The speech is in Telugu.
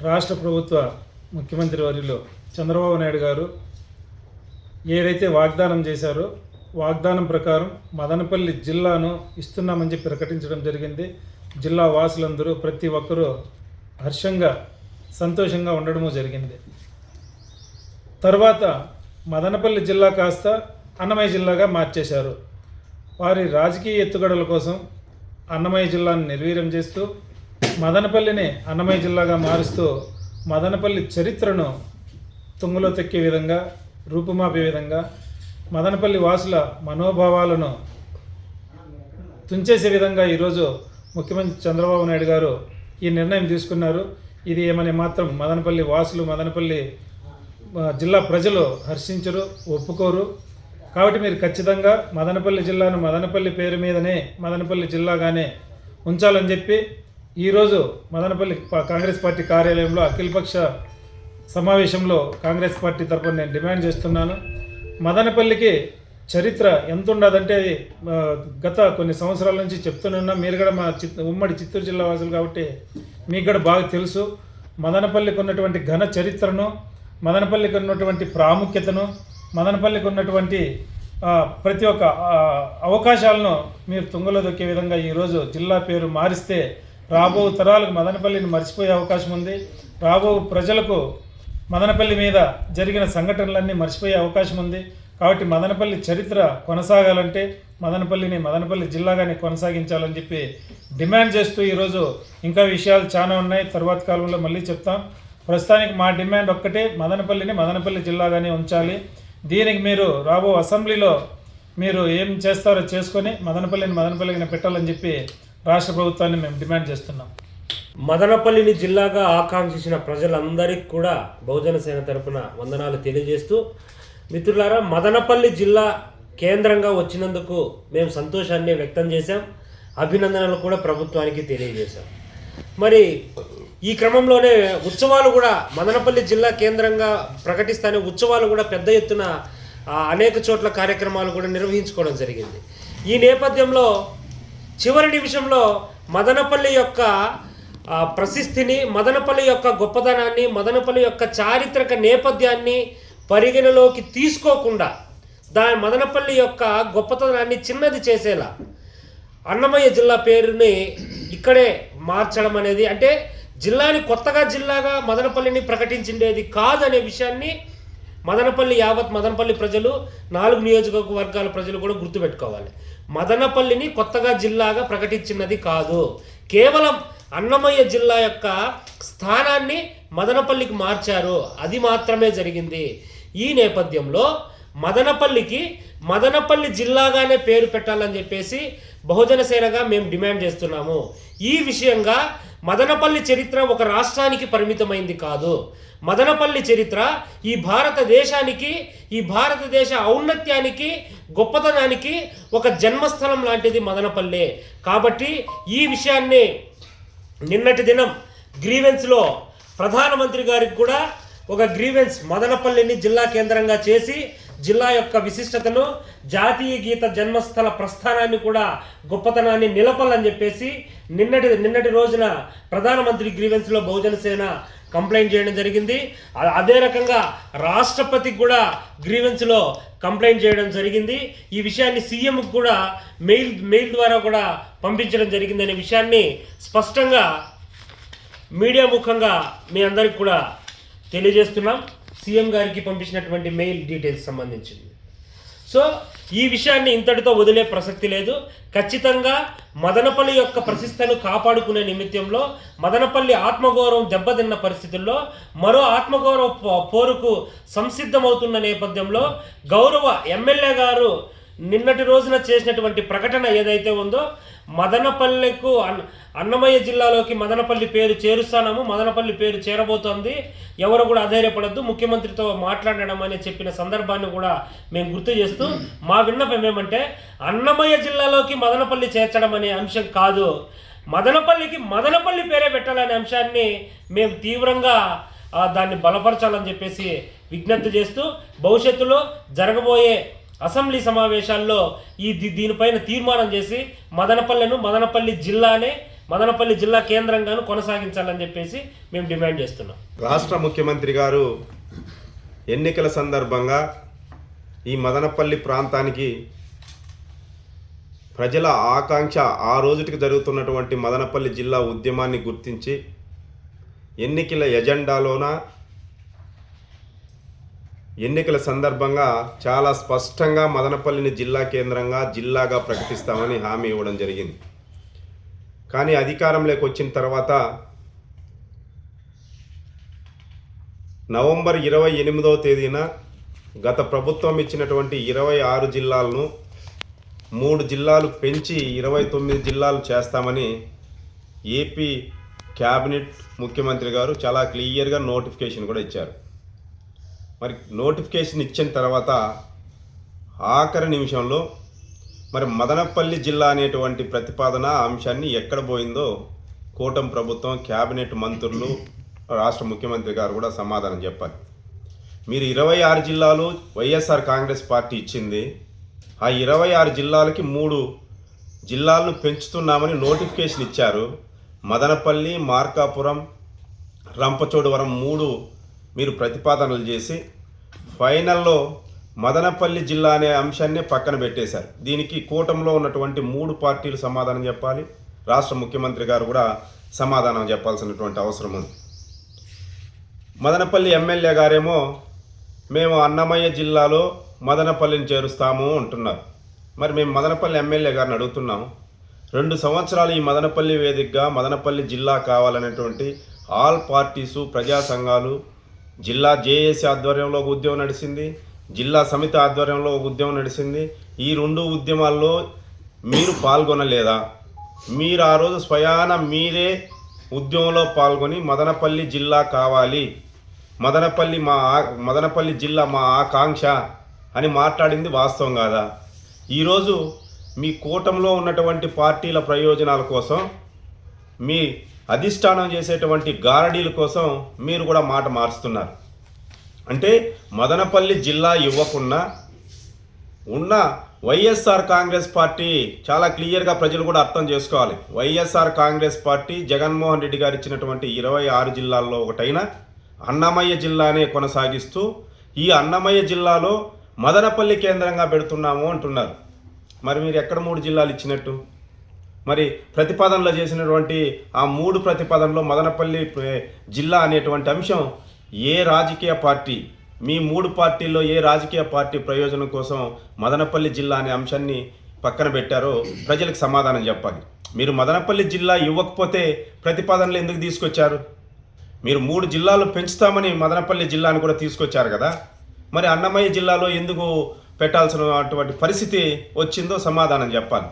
రాష్ట్ర ప్రభుత్వ ముఖ్యమంత్రి వర్యులు చంద్రబాబు నాయుడు గారు ఏదైతే వాగ్దానం చేశారో వాగ్దానం ప్రకారం మదనపల్లి జిల్లాను ఇస్తున్నామని చెప్పి ప్రకటించడం జరిగింది. జిల్లా వాసులందరూ ప్రతి ఒక్కరూ హర్షంగా సంతోషంగా ఉండడము జరిగింది. తర్వాత మదనపల్లి జిల్లా కాస్త అన్నమయ్య జిల్లాగా మార్చేశారు. వారి రాజకీయ ఎత్తుగడల కోసం అన్నమయ్య జిల్లాను నిర్వీర్యం చేస్తూ మదనపల్లిని అన్నమయ్య జిల్లాగా మారుస్తూ మదనపల్లి చరిత్రను తుంగలో తొక్కే విధంగా రూపుమాపే విధంగా మదనపల్లి వాసుల మనోభావాలను తుంచేసే విధంగా ఈరోజు ముఖ్యమంత్రి చంద్రబాబు నాయుడు గారు ఈ నిర్ణయం తీసుకున్నారు. ఇది ఏమని మాత్రం మదనపల్లి వాసులు మదనపల్లి జిల్లా ప్రజలు హర్షించరు ఒప్పుకోరు. కాబట్టి మీరు ఖచ్చితంగా మదనపల్లి జిల్లాను మదనపల్లి పేరు మీదనే మదనపల్లి జిల్లాగానే ఉంచాలని చెప్పి ఈరోజు మదనపల్లి కాంగ్రెస్ పార్టీ కార్యాలయంలో అఖిలపక్ష సమావేశంలో కాంగ్రెస్ పార్టీ తరఫున నేను డిమాండ్ చేస్తున్నాను. మదనపల్లికి చరిత్ర ఎంత ఉండదంటే అది గత కొన్ని సంవత్సరాల నుంచి చెప్తూనే మీరు కూడా మా చిత్ ఉమ్మడి చిత్తూరు జిల్లా వాసులు కాబట్టి మీకు కూడా బాగా తెలుసు. మదనపల్లికి ఉన్నటువంటి ఘన చరిత్రను మదనపల్లికి ఉన్నటువంటి ప్రాముఖ్యతను మదనపల్లికి ఉన్నటువంటి ప్రతి ఒక్క అవకాశాలను మీరు తుంగలో దొక్కే విధంగా ఈరోజు జిల్లా పేరు మారిస్తే రాబో తరాలకు మదనపల్లిని మర్చిపోయే అవకాశం ఉంది. రాబో ప్రజలకు మదనపల్లి మీద జరిగిన సంఘటనలన్నీ మర్చిపోయే అవకాశం ఉంది. కాబట్టి మదనపల్లి చరిత్ర కొనసాగాలంటే మదనపల్లిని మదనపల్లి జిల్లాగానే కొనసాగించాలని చెప్పి డిమాండ్ చేస్తూ ఈరోజు ఇంకా విషయాలు చాలా ఉన్నాయి. తర్వాత కాలంలో మళ్ళీ చెప్తాం. ప్రస్తుతానికి మా డిమాండ్ ఒక్కటే మదనపల్లిని మదనపల్లి జిల్లాగానే ఉంచాలి. దీనికి మీరు రాబో అసెంబ్లీలో మీరు ఏం చేస్తారో చేసుకొని మదనపల్లిని మదనపల్లిని పెట్టాలని చెప్పి రాష్ట్ర ప్రభుత్వాన్ని మేము డిమాండ్ చేస్తున్నాం. మదనపల్లిని జిల్లాగా ఆకాంక్షించిన ప్రజలందరికీ కూడా బహుజన సేన తరపున వందనాలు తెలియజేస్తూ మిత్రులారా మదనపల్లి జిల్లా కేంద్రంగా వచ్చినందుకు మేము సంతోషాన్ని వ్యక్తం చేశాం అభినందనలు కూడా ప్రభుత్వానికి తెలియజేశాం. మరి ఈ క్రమంలోనే ఉత్సవాలు కూడా మదనపల్లి జిల్లా కేంద్రంగా ప్రకటిస్తానే ఉత్సవాలు కూడా పెద్ద ఎత్తున అనేక చోట్ల కార్యక్రమాలు కూడా నిర్వహించుకోవడం జరిగింది. ఈ నేపథ్యంలో చివరి నిమిషంలో మదనపల్లి యొక్క ఆ, ప్రశస్తిని మదనపల్లి యొక్క గొప్పదనాన్ని మదనపల్లి యొక్క చారిత్రక నేపథ్యాన్ని పరిగణలోకి తీసుకోకుండా దాని మదనపల్లి యొక్క గొప్పతనాన్ని చిన్నది చేసేలా అన్నమయ్య జిల్లా పేరుని ఇక్కడే మార్చడం అనేది అంటే జిల్లాని కొత్తగా జిల్లాగా మదనపల్లిని ప్రకటించిండేది కాదనే విషయాన్ని మదనపల్లి యావత్ మదనపల్లి ప్రజలు నాలుగు నియోజకవర్గాల ప్రజలు కూడా గుర్తుపెట్టుకోవాలి. మదనపల్లిని కొత్తగా జిల్లాగా ప్రకటించినది కాదు. కేవలం అన్నమయ్య జిల్లా యొక్క స్థానాన్ని మదనపల్లికి మార్చారు. అది మాత్రమే జరిగింది. ఈ నేపథ్యంలో మదనపల్లికి మదనపల్లి జిల్లాగానే పేరు పెట్టాలని చెప్పేసి బహుజన సేనగా మేము డిమాండ్ చేస్తున్నాము. ఈ విషయంగా మదనపల్లి చరిత్ర ఒక రాష్ట్రానికి పరిమితమైంది కాదు. మదనపల్లి చరిత్ర ఈ భారతదేశానికి ఈ భారతదేశ ఔన్నత్యానికి గొప్పతనానికి ఒక జన్మస్థలం లాంటిది మదనపల్లి. కాబట్టి ఈ విషయాన్ని నిన్నటి దినం గ్రీవెన్స్లో ప్రధానమంత్రి గారికి కూడా ఒక గ్రీవెన్స్ మదనపల్లిని జిల్లా కేంద్రంగా చేసి జిల్లా యొక్క విశిష్టతను జాతీయ గీత జన్మస్థల ప్రస్థానాన్ని కూడా గొప్పతనాన్ని నిలపాలని చెప్పేసి నిన్నటి నిన్నటి రోజున ప్రధానమంత్రి గ్రీవెన్స్లో బహుజన సేన కంప్లైంట్ చేయడం జరిగింది. అదే రకంగా రాష్ట్రపతికి కూడా గ్రీవెన్స్లో కంప్లైంట్ చేయడం జరిగింది. ఈ విషయాన్ని సీఎంకి కూడా మెయిల్ మెయిల్ ద్వారా కూడా పంపించడం జరిగింది అనే విషయాన్ని స్పష్టంగా మీడియా ముఖంగా మీ అందరికి కూడా తెలియజేస్తున్నాం. సీఎం గారికి పంపించినటువంటి మెయిల్ డీటెయిల్స్ సంబంధించింది. సో ఈ విషయాన్ని ఇంతటితో వదిలే ప్రసక్తి లేదు. ఖచ్చితంగా మదనపల్లి యొక్క ప్రశస్తను కాపాడుకునే నిమిత్తంలో మదనపల్లి ఆత్మగౌరవం దెబ్బతిన్న పరిస్థితుల్లో మరో ఆత్మగౌరవ పోరుకు సంసిద్ధమవుతున్న నేపథ్యంలో గౌరవ ఎమ్మెల్యే గారు నిన్నటి రోజున చేసినటువంటి ప్రకటన ఏదైతే ఉందో మదనపల్లెకు అన్ అన్నమయ్య జిల్లాలోకి మదనపల్లి పేరు చేరుస్తానము మదనపల్లి పేరు చేరబోతోంది. ఎవరు కూడా అధైర్యపడద్దు ముఖ్యమంత్రితో మాట్లాడడం అని చెప్పిన సందర్భాన్ని కూడా మేము గుర్తు చేస్తూ మా విన్నపం ఏమంటే అన్నమయ్య జిల్లాలోకి మదనపల్లి చేర్చడం అనే అంశం కాదు. మదనపల్లికి మదనపల్లి పేరే పెట్టాలనే అంశాన్ని మేము తీవ్రంగా దాన్ని బలపరచాలని చెప్పేసి విజ్ఞప్తి చేస్తూ భవిష్యత్తులో జరగబోయే అసెంబ్లీ సమావేశాల్లో ఈ దీనిపైన తీర్మానం చేసి మదనపల్లెను మదనపల్లి జిల్లానే మదనపల్లి జిల్లా కేంద్రంగాను కొనసాగించాలని చెప్పేసి మేము డిమాండ్ చేస్తున్నాం. రాష్ట్ర ముఖ్యమంత్రి గారు ఎన్నికల సందర్భంగా ఈ మదనపల్లి ప్రాంతానికి ప్రజల ఆకాంక్ష ఆ రోజుకి జరుగుతున్నటువంటి మదనపల్లి జిల్లా ఉద్యమాన్ని గుర్తించి ఎన్నికల ఎజెండాలోన ఎన్నికల సందర్భంగా చాలా స్పష్టంగా మదనపల్లిని జిల్లా కేంద్రంగా జిల్లాగా ప్రకటిస్తామని హామీ ఇవ్వడం జరిగింది. కానీ అధికారంలోకి వచ్చిన తర్వాత నవంబర్ ఇరవై ఎనిమిదవ తేదీన గత ప్రభుత్వం ఇచ్చినటువంటి ఇరవై ఆరు జిల్లాలను మూడు జిల్లాలు పెంచి ఇరవై తొమ్మిది జిల్లాలు చేస్తామని ఏపీ క్యాబినెట్ ముఖ్యమంత్రి గారు చాలా క్లియర్గా నోటిఫికేషన్ కూడా ఇచ్చారు. మరి నోటిఫికేషన్ ఇచ్చిన తర్వాత ఆఖరి నిమిషంలో మరి మదనపల్లి జిల్లా అనేటువంటి ప్రతిపాదన అంశాన్ని ఎక్కడ పోయిందో కూటమి ప్రభుత్వం క్యాబినెట్ మంత్రులు రాష్ట్ర ముఖ్యమంత్రి గారు కూడా సమాధానం చెప్పాలి. మీరు ఇరవై ఆరు జిల్లాలు వైఎస్ఆర్ కాంగ్రెస్ పార్టీ ఇచ్చింది. ఆ ఇరవై ఆరు జిల్లాలకి మూడు జిల్లాలను పెంచుతున్నామని నోటిఫికేషన్ ఇచ్చారు. మదనపల్లి మార్కాపురం రంపచోడవరం మూడు మీరు ప్రతిపాదనలు చేసి ఫైనల్లో మదనపల్లి జిల్లా అనే అంశాన్ని పక్కన పెట్టేశారు. దీనికి కూటమిలో ఉన్నటువంటి మూడు పార్టీలు సమాధానం చెప్పాలి. రాష్ట్ర ముఖ్యమంత్రి గారు కూడా సమాధానం చెప్పాల్సినటువంటి అవసరం ఉంది. మదనపల్లి ఎమ్మెల్యే గారేమో మేము అన్నమయ్య జిల్లాలో మదనపల్లిని చేరుస్తాము అంటున్నారు. మరి మేము మదనపల్లి ఎమ్మెల్యే గారిని అడుగుతున్నాము. రెండు సంవత్సరాలు ఈ మదనపల్లి వేదికగా మదనపల్లి జిల్లా కావాలనేటువంటి ఆల్ పార్టీసు ప్రజా సంఘాలు జిల్లా జేఏసీ ఆధ్వర్యంలో ఒక ఉద్యమం నడిచింది జిల్లా సమితి ఆధ్వర్యంలో ఒక ఉద్యమం నడిచింది ఈ రెండు ఉద్యమాల్లో మీరు పాల్గొనలేదా? మీరు ఆ రోజు స్వయాన మీరే ఉద్యమంలో పాల్గొని మదనపల్లి జిల్లా కావాలి. మదనపల్లి మా మదనపల్లి జిల్లా మా ఆకాంక్ష అని మాట్లాడింది వాస్తవం కాదా? ఈరోజు మీ కూటంలో ఉన్నటువంటి పార్టీల ప్రయోజనాల కోసం మీ అధిష్టానం చేసేటువంటి గారడీల కోసం మీరు కూడా మాట మారుస్తున్నారు. అంటే మదనపల్లి జిల్లా ఇవ్వకుండా ఉన్న వైఎస్ఆర్ కాంగ్రెస్ పార్టీ చాలా క్లియర్గా ప్రజలు కూడా అర్థం చేసుకోవాలి. YSR Congress party Jaganmohan Reddy గారు ఇచ్చినటువంటి ఇరవై ఆరు జిల్లాల్లో ఒకటైన అన్నమయ్య జిల్లానే కొనసాగిస్తూ ఈ అన్నమయ్య జిల్లాలో మదనపల్లి కేంద్రంగా పెడుతున్నాము అంటున్నారు. మరి మీరు ఎక్కడ మూడు జిల్లాలు ఇచ్చినట్టు? మరి ప్రతిపాదనలో చేసినటువంటి ఆ మూడు ప్రతిపాదనలో మదనపల్లి జిల్లా అనేటువంటి అంశం ఏ రాజకీయ పార్టీ మీ మూడు పార్టీల్లో ఏ రాజకీయ పార్టీ ప్రయోజనం కోసం మదనపల్లి జిల్లా అనే అంశాన్ని పక్కన పెట్టారో ప్రజలకు సమాధానం చెప్పాలి. మీరు మదనపల్లి జిల్లా ఇవ్వకపోతే ప్రతిపాదనలు ఎందుకు తీసుకొచ్చారు? మీరు మూడు జిల్లాలు పెంచుతామని మదనపల్లి జిల్లాను కూడా తీసుకొచ్చారు కదా. మరి అన్నమయ్య జిల్లాలో ఎందుకు పెట్టాల్సిన అటువంటి పరిస్థితి వచ్చిందో సమాధానం చెప్పాలి.